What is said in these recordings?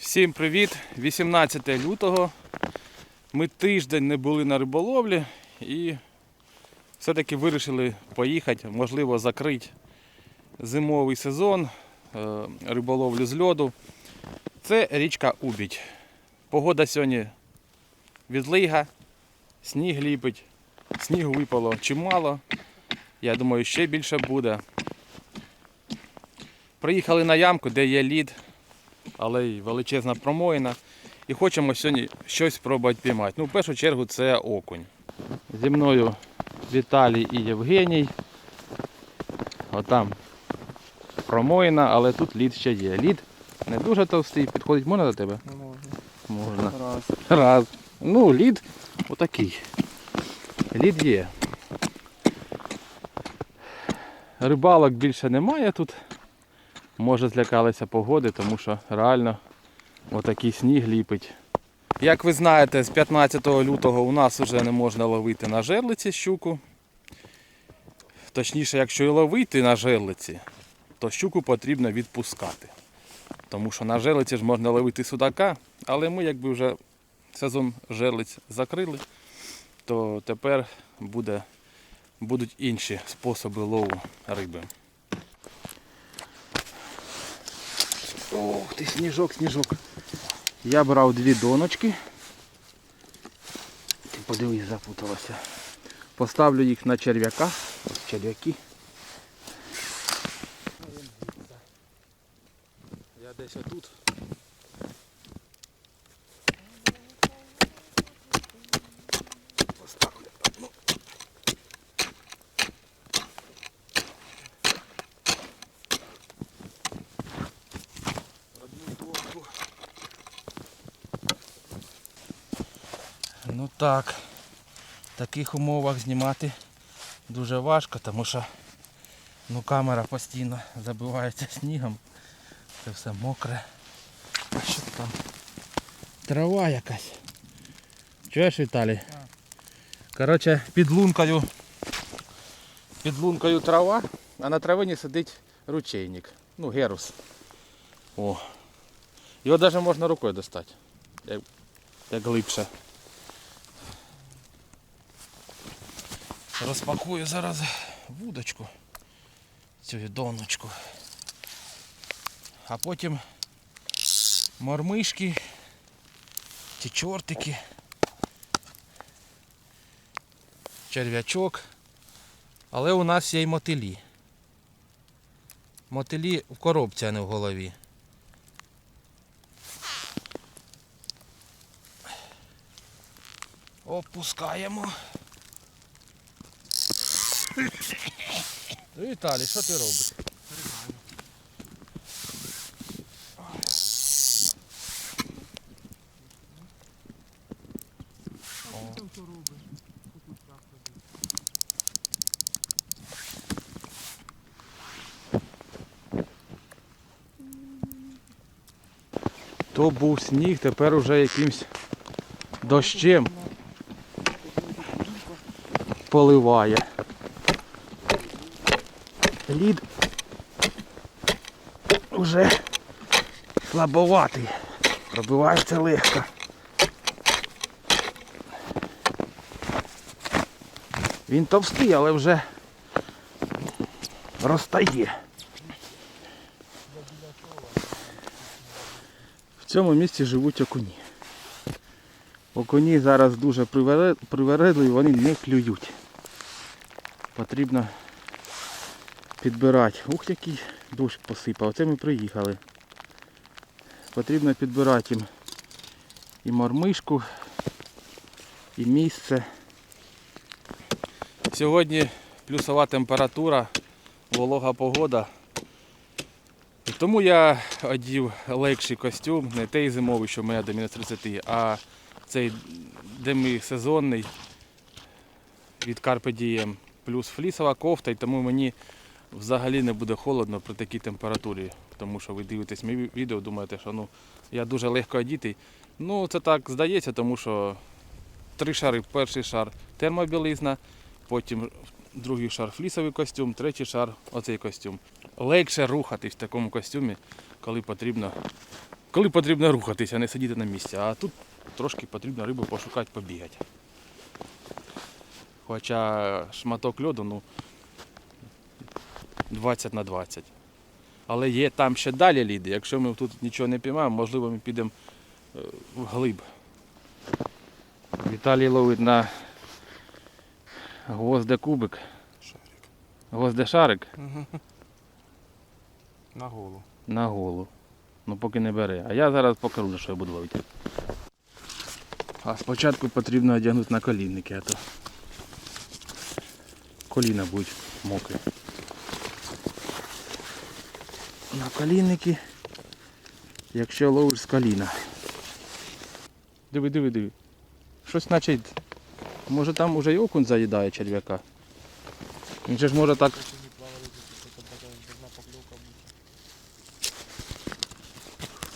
Всім привіт! 18 лютого. Ми тиждень не були на риболовлі і все-таки вирішили поїхати, можливо, закрити зимовий сезон е, риболовлю з льоду. Це річка Убідь. Погода сьогодні відлига, сніг ліпить, снігу випало чимало. Я думаю, ще більше буде. Приїхали на ямку, де є лід, але й величезна промоїна. І хочемо сьогодні щось спробувати піймати. Ну, в першу чергу це окунь. Зі мною Віталій і Євгеній. Отам промоїна, але тут лід ще є. Лід не дуже товстий, підходить можна до тебе? Можна. Можна. Раз. Раз. Ну, лід отакий. Лід є. Рибалок більше немає тут. Може злякалися погоди, тому що реально отакий сніг ліпить. Як ви знаєте, з 15 лютого у нас вже не можна ловити на жерлиці щуку. Точніше, якщо і ловити на жерлиці, то щуку потрібно відпускати. Тому що на жерлиці ж можна ловити судака, але ми якби вже сезон жерлиць закрили, то тепер буде, будуть інші способи лову риби. Ох ти, сніжок, сніжок. Я брав дві доночки. Ти подивись, запуталася. Поставлю їх на черв'яка. Ось черв'яки. Я десь отут. Ну так, в таких умовах знімати дуже важко, тому що ну, камера постійно забивається снігом. Це все мокре. А що там? Трава якась. Чуєш, Віталій? Коротше, під лункою. Під лункою трава, а на травині сидить ручейник. Ну, герус. О. Його навіть можна рукою достати. Як, як глибше. Розпакую зараз вудочку. Цю доночку. А потім мормишки, ті чортики, черв'ячок. Але у нас є й мотилі. Мотилі в коробці, а не в голові. Опускаємо. Віталій, що ти робиш? То був сніг, тепер уже якимсь дощем поливає. Лід уже слабоватий, пробивається легко. Він товстий, але вже розтає. В цьому місці живуть окуні. Окуні зараз дуже привере- привередливі, вони не клюють. Потрібно підбирати. Ух, який дощ посипав. Оце ми приїхали. Потрібно підбирати їм і мормишку, і місце. Сьогодні плюсова температура, волога погода. Тому я одів легший костюм, не той зимовий, що в мене до мінус 30, а цей демисезонний від Carpe Diem. Плюс флісова кофта, і тому мені взагалі не буде холодно при такій температурі. Тому що ви дивитесь мій відео, думаєте, що ну, я дуже легко одітий. Ну, це так здається, тому що три шари. Перший шар термобілизна, потім другий шар флісовий костюм, третій шар оцей костюм. Легше рухатись в такому костюмі, коли потрібно коли потрібно рухатися, а не сидіти на місці. А тут трошки потрібно рибу пошукати, побігати. Хоча шматок льоду, ну 20 на 20. Але є там ще далі ліди. Якщо ми тут нічого не піймаємо, можливо, ми підемо е, вглиб. Віталій ловить на гвозде кубик. Шарик. Гвозде шарик На голову. на голу. Ну поки не бере. А я зараз покажу, що я буду ловити. А спочатку потрібно одягнути на колінники, а то коліна будуть мокрі. На колінники, якщо ловиш з коліна. Диви, диви, диви. Щось значить. Може там уже й окунь заїдає черв'яка. Він же ж може так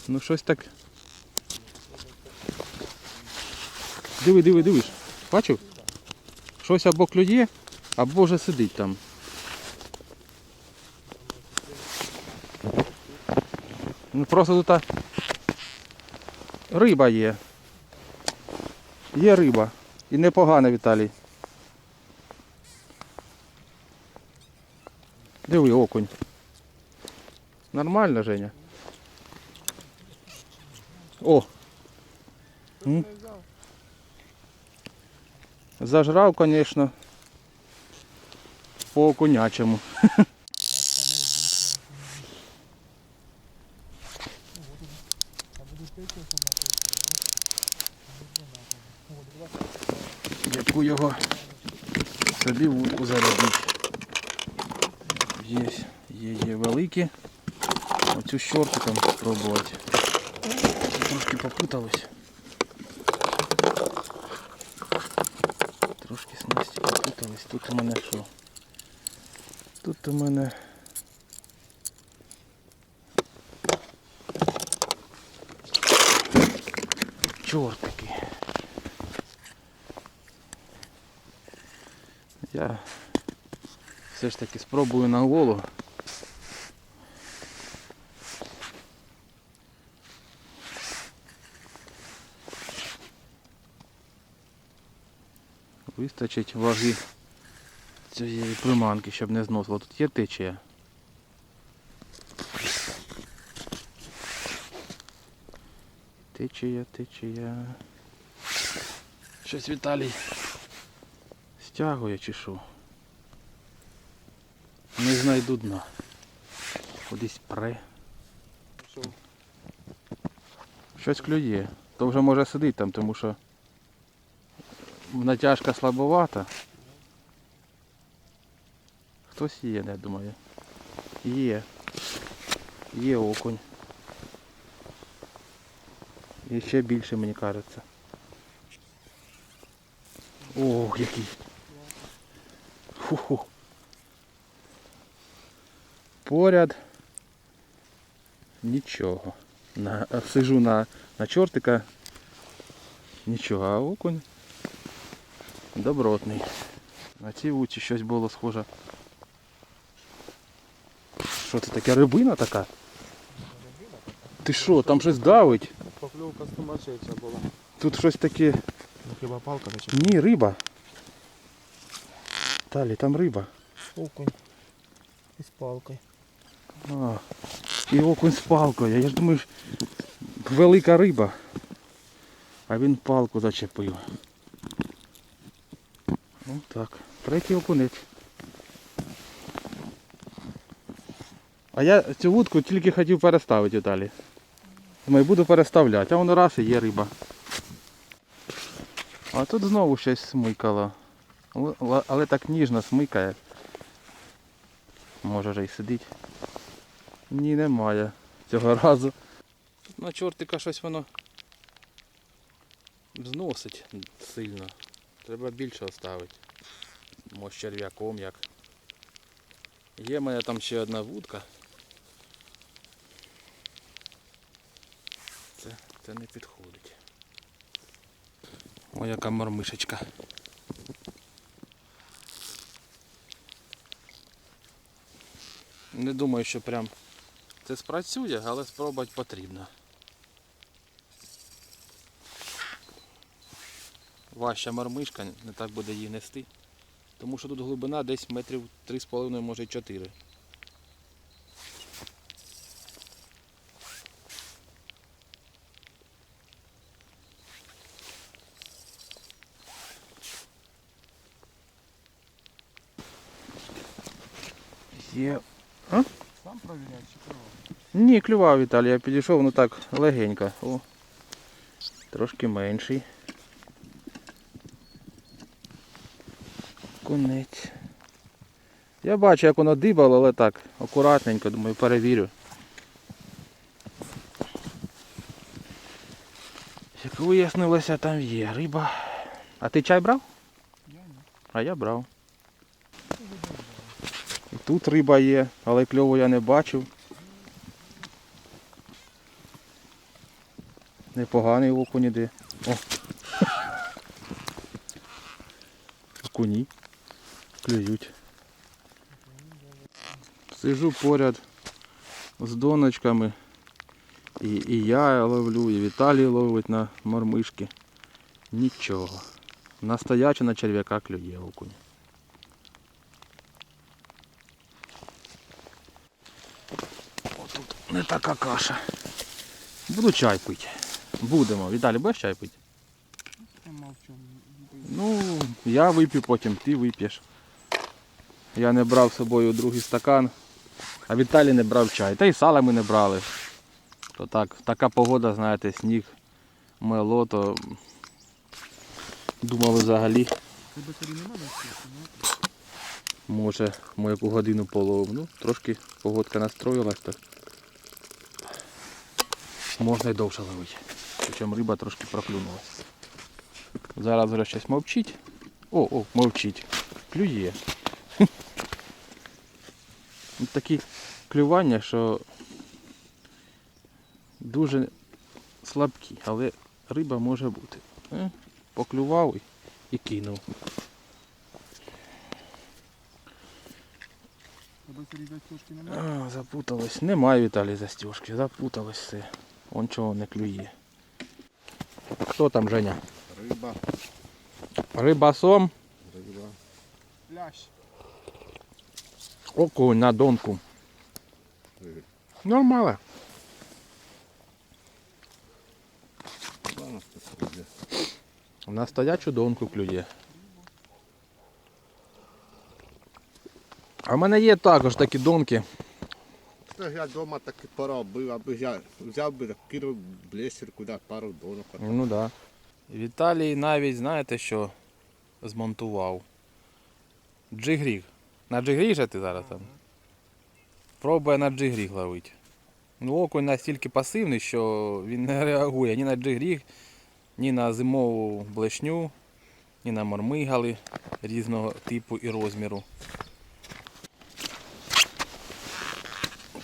Ну щось так. Диви, диви, дивиш. Бачив? Щось або клює, або вже сидить там. Ну просто тут риба є. Є риба. І непогана, Віталій. Диви, окунь. Нормально, Женя. О! М? Зажрав, звісно. По окунячому. Яку його собі вудку заробити. Є, є, великі. Оцю щорку там спробувати. Трошки попуталось. Трошки снасті попутались. Тут у мене що? Тут у мене чортики. Я все ж таки спробую на голу. Вистачить ваги цієї приманки, щоб не зносило. Тут є течія. Течія, течія. Щось Віталій стягує чи що. Не знайду дна. Кудись пре. Щось клює. То вже може сидить там, тому що натяжка слабовата. Хтось є, я думаю. Є. Є окунь. І ще більше, мені кажеться. Ох, який. Фу-ху. Поряд. Нічого. На, сижу на, на чортика. Нічого, а окунь добротний. На цій вуці щось було схоже. Що це таке рибина така? Ти що, там щось давить? Покльовка сумасшедша була. Тут щось таке. Ну хіба палка зачем? Ні, риба. Далі, там риба. Окунь. Із палкою. А, і окунь з палкою. Я ж думаю, велика риба. А він палку зачепив. Ну так, третій окунець. А я цю вудку тільки хотів переставити далі. Думаю, буду переставляти, а воно раз і є риба. А тут знову щось смикало. Але, але так ніжно смикає. Може вже й сидить. Ні, немає цього разу. Тут На чортика щось воно зносить сильно. Треба більше оставити може черв'яком як. Є в мене там ще одна вудка. Це, це не підходить. О, яка мормишечка. Не думаю, що прям це спрацює, але спробувати потрібно. Ваша мормишка, не так буде її нести. Тому що тут глибина десь метрів 3,5, може 4. Є. Сам провіряй, чи кого? Ні, клював Віталій, я підійшов, ну так, легенько. О, трошки менший. Конець. Я бачу, як воно дибало, але так, акуратненько, думаю, перевірю. Як вияснилося, там є риба. А ти чай брав? Я ні. А я брав. І тут риба є, але кльову я не бачив. Непоганий окунь іде. О. Окуні. Клюють. Сижу поряд з доночками. І, і я ловлю, і Віталій ловить на мормишки. Нічого. Настояче на черв'яка клює окунь. Отут не така каша. Буду чай пити. Будемо. Віталій, будеш чай пити? Я мовчу. Ну, я вип'ю потім, ти вип'єш. Я не брав з собою другий стакан, а Віталій не брав чай. Та й сала ми не брали. То так, така погода, знаєте, сніг, мело, то думали взагалі, може, ми яку годину полов. Ну, трошки погодка настроїлась, так можна й довше ловити. Причому риба трошки проклюнулась. Зараз вже щось мовчить. О, о, мовчить. Клює. Такі клювання, що дуже слабкі, але риба може бути. Е, Поклював і- кинув. А, запуталось. Немає Віталій застежки, запуталось все. Он чого не клює. Хто там, Женя? Риба, Рибасом, риба. Лящ. Окунь на донку. Нормально. Ладно, На стоячу донку клює. А в мене є також такі донки. Це я вдома так і поробив, аби я взяв би, кинув блесір куди пару донок. Ну да. Віталій навіть, знаєте що, змонтував. Джигріг. На джигріг же ти зараз там? Пробує на джигріг ловити. Ну, окунь настільки пасивний, що він не реагує ні на джигріг, ні на зимову блешню, ні на мормигали різного типу і розміру.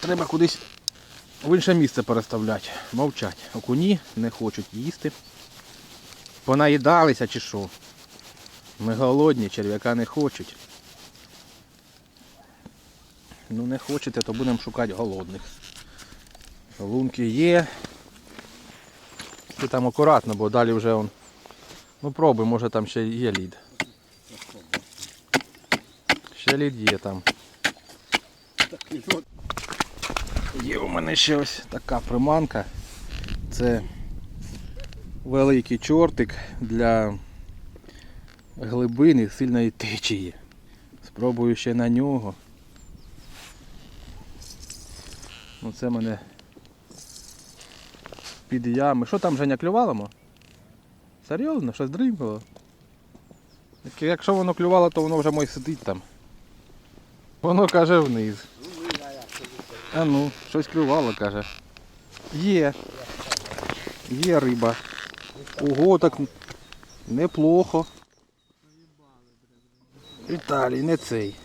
Треба кудись в інше місце переставляти. Мовчать. Окуні не хочуть їсти. Понаїдалися чи що? Ми голодні, черв'яка не хочуть. Ну не хочете, то будемо шукати голодних. Лунки є. Ти там акуратно, бо далі вже он. Ну пробуй, може там ще є лід. Ще лід є там. Є у мене ще ось така приманка. Це великий чортик для глибини сильної течії. Спробую ще на нього. Ну це мене під ями. Що там Женя клюваломо? Серйозно? Щось дрімкало? Якщо воно клювало, то воно вже мой сидить там. Воно каже вниз. А ну, щось клювало, каже. Є. Є риба. Ого, так неплохо. Віталій, не цей.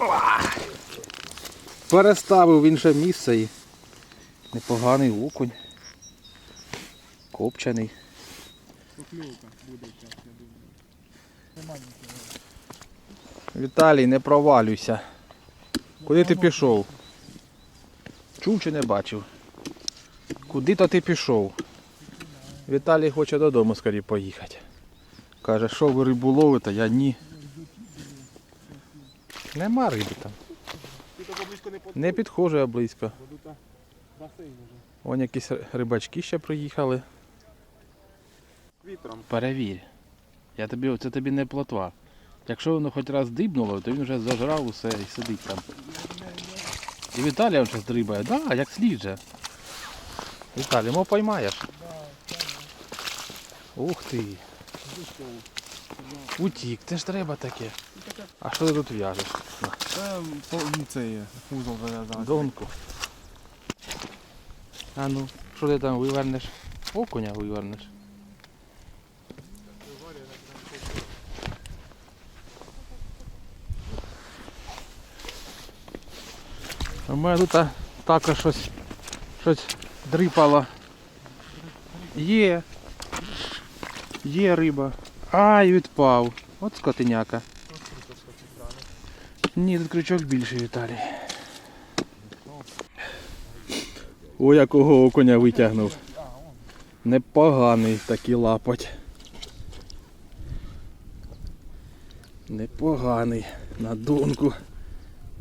Не. Переставив в інше місце і непоганий окунь. Копчений. Покльовка буде час, я думаю. Віталій, не провалюйся. Куди ти пішов? Чув чи не бачив? Куди то ти пішов? Віталій хоче додому скорі поїхати. Каже, що ви рибу ловите, я ні. Нема риби там. Ти так не підходжу я близько. Вон якісь рибачки ще приїхали. Вітром. Перевір. Я тобі, це тобі не плотва. Якщо воно хоч раз дибнуло, то він вже зажрав усе і сидить там. І Віталія вже здрибає. Да, як слід же. Віталій, мо поймаєш. Ух ти. Утік, це ж треба таке. А що ти тут в'яжеш? На, Це це є, вузол зав'язав. Донку. А ну, що ти там вивернеш? Окуня вивернеш. У мене тут а, також щось, щось дрипало. Є. Є риба. Ай, відпав. От скотиняка. Ні, тут крючок більший, Віталій. О, якого окуня витягнув. Непоганий такий лапоть. Непоганий. На донку.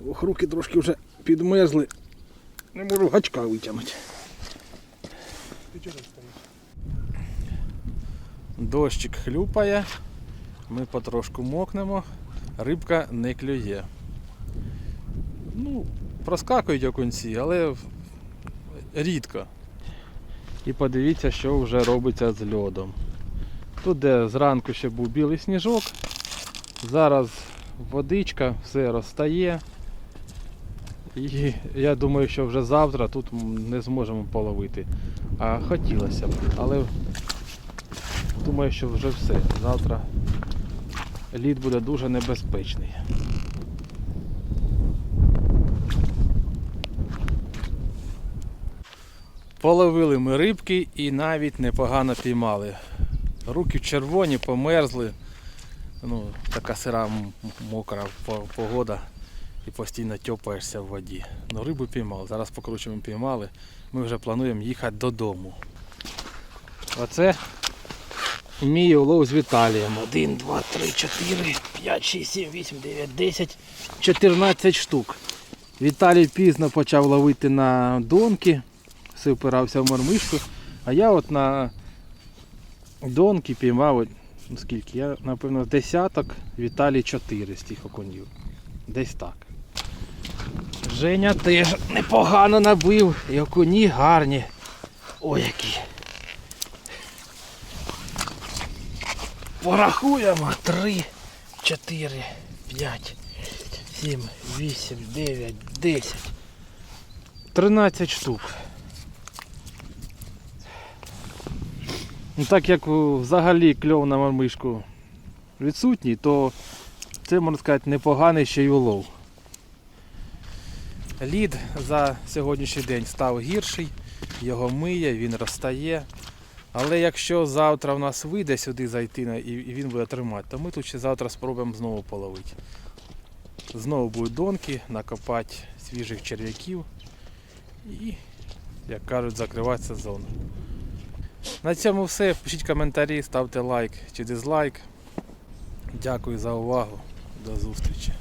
Ох, руки трошки вже підмерзли. Не можу гачка витягнути. Дощик хлюпає, ми потрошку мокнемо, рибка не клює. Ну, проскакують окунці, але рідко. І подивіться, що вже робиться з льодом. Тут, де зранку ще був білий сніжок, зараз водичка, все розтає. І я думаю, що вже завтра тут не зможемо половити. А хотілося б, але Думаю, що вже все. Завтра лід буде дуже небезпечний. Половили ми рибки і навіть непогано піймали. Руки червоні, померзли. Ну, така сира мокра погода і постійно тьопаєшся в воді. Ну, рибу піймали. Зараз покручуємо піймали. Ми вже плануємо їхати додому. Оце Мій улов з Віталієм. 1, 2, 3, 4, 5, 6, 7, 8, 9, 10, 14 штук. Віталій пізно почав ловити на донки, все впирався в мормишку. А я от на донки піймав, ну, скільки? Я, напевно, десяток, Віталій 4 з тих окунів. Десь так. Женя теж непогано набив, і окуні гарні. Ой, які. Порахуємо. 3, 4, 5, 7, 8, 9, 10. 13 штук. Ну, так як взагалі кльов на мармишку відсутній, то це, можна сказати, непоганий ще й улов. Лід за сьогоднішній день став гірший, його миє, він розтає. Але якщо завтра в нас вийде сюди зайти і він буде тримати, то ми тут ще завтра спробуємо знову половити. Знову будуть донки, накопати свіжих черв'яків і, як кажуть, закривати сезон. На цьому все. Пишіть коментарі, ставте лайк чи дизлайк. Дякую за увагу. До зустрічі.